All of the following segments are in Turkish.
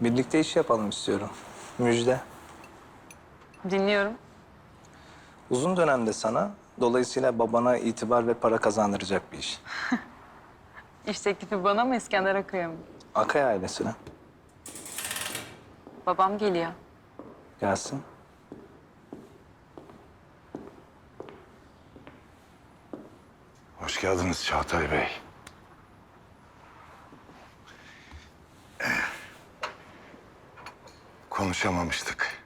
Birlikte iş yapalım istiyorum. Müjde. Dinliyorum. Uzun dönemde sana, dolayısıyla babana itibar ve para kazandıracak bir iş. İş teklifi bana mı İskender Akı'ya mı? Akay ailesine. Babam geliyor. Gelsin. Hoş geldiniz Çağatay Bey. Konuşamamıştık.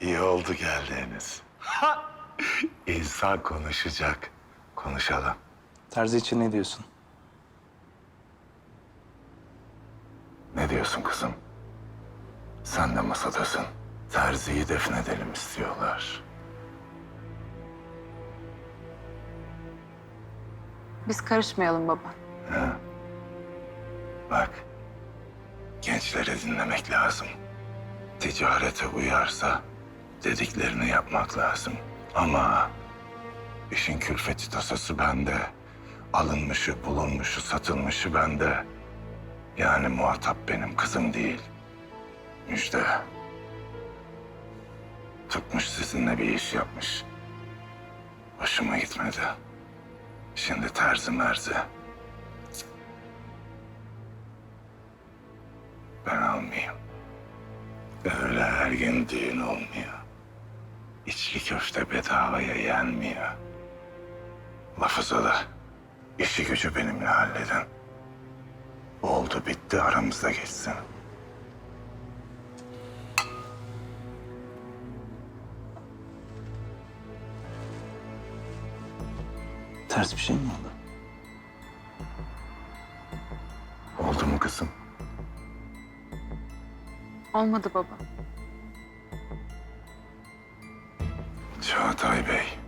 İyi oldu geldiğiniz. İnsan konuşacak. Konuşalım. Terzi için ne diyorsun? Ne diyorsun kızım? Sen de masadasın. Terziyi defnedelim istiyorlar. Biz karışmayalım baba. Bak, gençleri dinlemek lazım. Ticarete uyarsa dediklerini yapmak lazım. Ama işin külfeti tasası bende. Alınmışı, bulunmuşu, satılmışı bende. Yani muhatap benim kızım değil. Müjde. Tutmuş sizinle bir iş yapmış. Hoşuma gitmedi. Şimdi terzi merzi. Ben almayayım. Öyle her gün düğün olmuyor. İçli köfte bedavaya yenmiyor. Lafıza da işi gücü benimle halledin. Oldu bitti aramızda geçsin. Ters bir şey mi oldu? Oldu mu kızım? Olmadı baba. Çağatay Bey.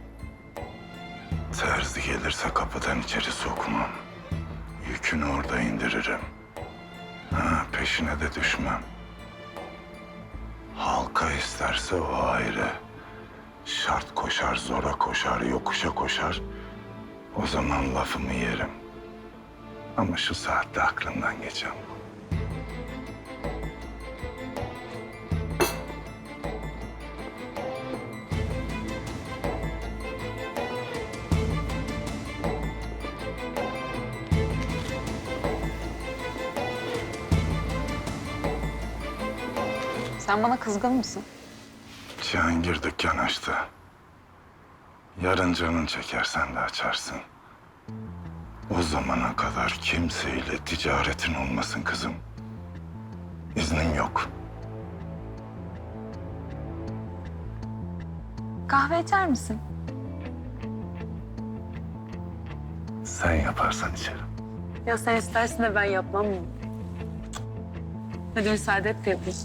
Terzi gelirse kapıdan içeri sokmam. Yükünü orada indiririm. Ha, peşine de düşmem. Halka isterse o ayrı. Şart koşar, zora koşar, yokuşa koşar. O zaman lafımı yerim. Ama şu saatte aklımdan geçen bu. Sen bana kızgın mısın? Cihangir dükkan açtı. Yarın canın çekersen de açarsın. O zamana kadar kimseyle ticaretin olmasın kızım. İznim yok. Kahve içer misin? Sen yaparsan içerim. Ya sen istersin de ben yapmam mı? Hadi müsaade et de yapayım.